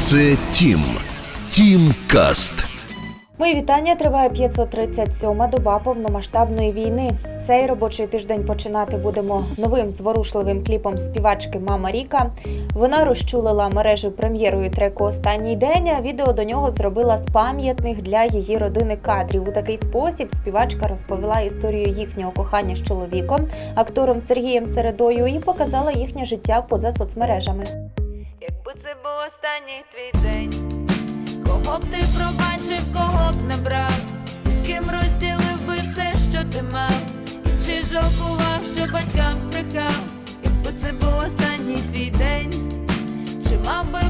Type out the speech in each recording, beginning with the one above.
Це Тім. Тім Каст. Мої вітання триває 537-ма доба повномасштабної війни. Цей робочий тиждень починати будемо новим зворушливим кліпом співачки Мама Ріка. Вона розчулила мережу прем'єрою треку Останній день. А відео до нього зробила з пам'ятних для її родини кадрів. У такий спосіб співачка розповіла історію їхнього кохання з чоловіком, актором Сергієм Середою, і показала їхнє життя поза соцмережами. Був останній твій день, кого б ти пробачив, кого б не брав, І з ким розділив би все, що ти мав, і чи жалкував, що батькам збрехав, якби це був останній твій день, чи мав би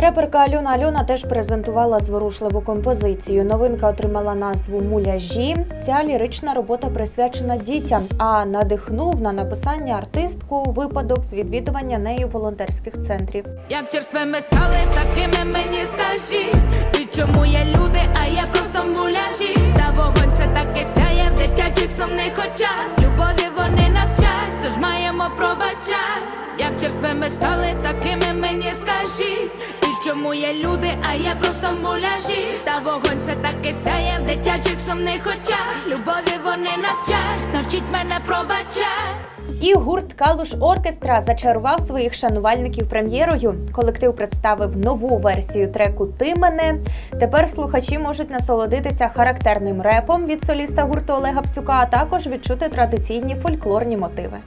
Реперка Альона Альона теж презентувала зворушливу композицію. Новинка отримала назву Муляжі. Ця лірична робота присвячена дітям, а надихнув на написання артистку випадок з відвідування нею волонтерських центрів. Як черствими стали, такими мені скажіть І чому є люди, а я просто муляжі Та вогонь все таки сяє в дитячих сумних очах Любові вони нас вчать, тож маємо пробачать Як черствими стали, такими мені скажіть чому є люди, а я просто муляжі Та вогонь все таки сяє в дитячих сумних очах Любові вони нас вчать, навчіть мене пробачать І гурт Калуш Оркестра зачарував своїх шанувальників прем'єрою. Колектив представив нову версію треку Ти мене. Тепер слухачі можуть насолодитися характерним репом від соліста гурту Олега Псюка, а також відчути традиційні фольклорні мотиви.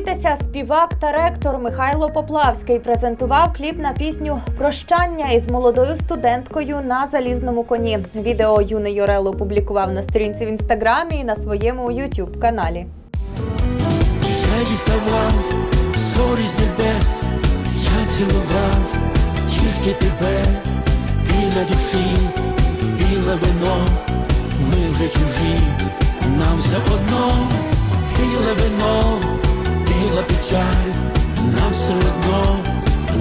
Тепер. Співак та ректор Михайло Поплавський презентував кліп на пісню Прощання із молодою студенткою на залізному коні. Відео юний Йорел опублікував на сторінці в інстаграмі і на своєму youtube каналі. Я діставав зорі з небес, я цілував тільки тебе, біля душі, біле вино, ми вже чужі, нам все одно, біле вино, біла печаль, нам все одно,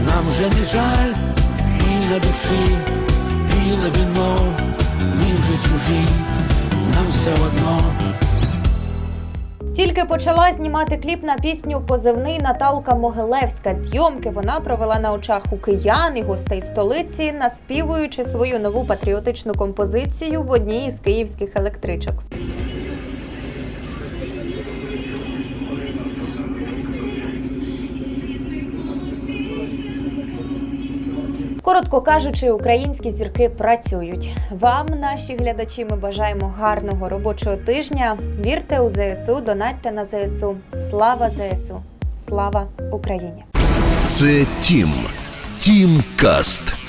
нам вже не жаль, біля душі, біле вино, ми вже чужі, нам все одно. Тільки почала знімати кліп на пісню Позивний Наталка Могилевська. Зйомки вона провела на очах у киян і гостей столиці, наспівуючи свою нову патріотичну композицію в одній із київських електричок. Коротко кажучи, українські зірки працюють. Вам, наші глядачі, ми бажаємо гарного робочого тижня. Вірте у ЗСУ, донатьте на ЗСУ. Слава ЗСУ! Слава Україні! Це Тім. Тім Каст.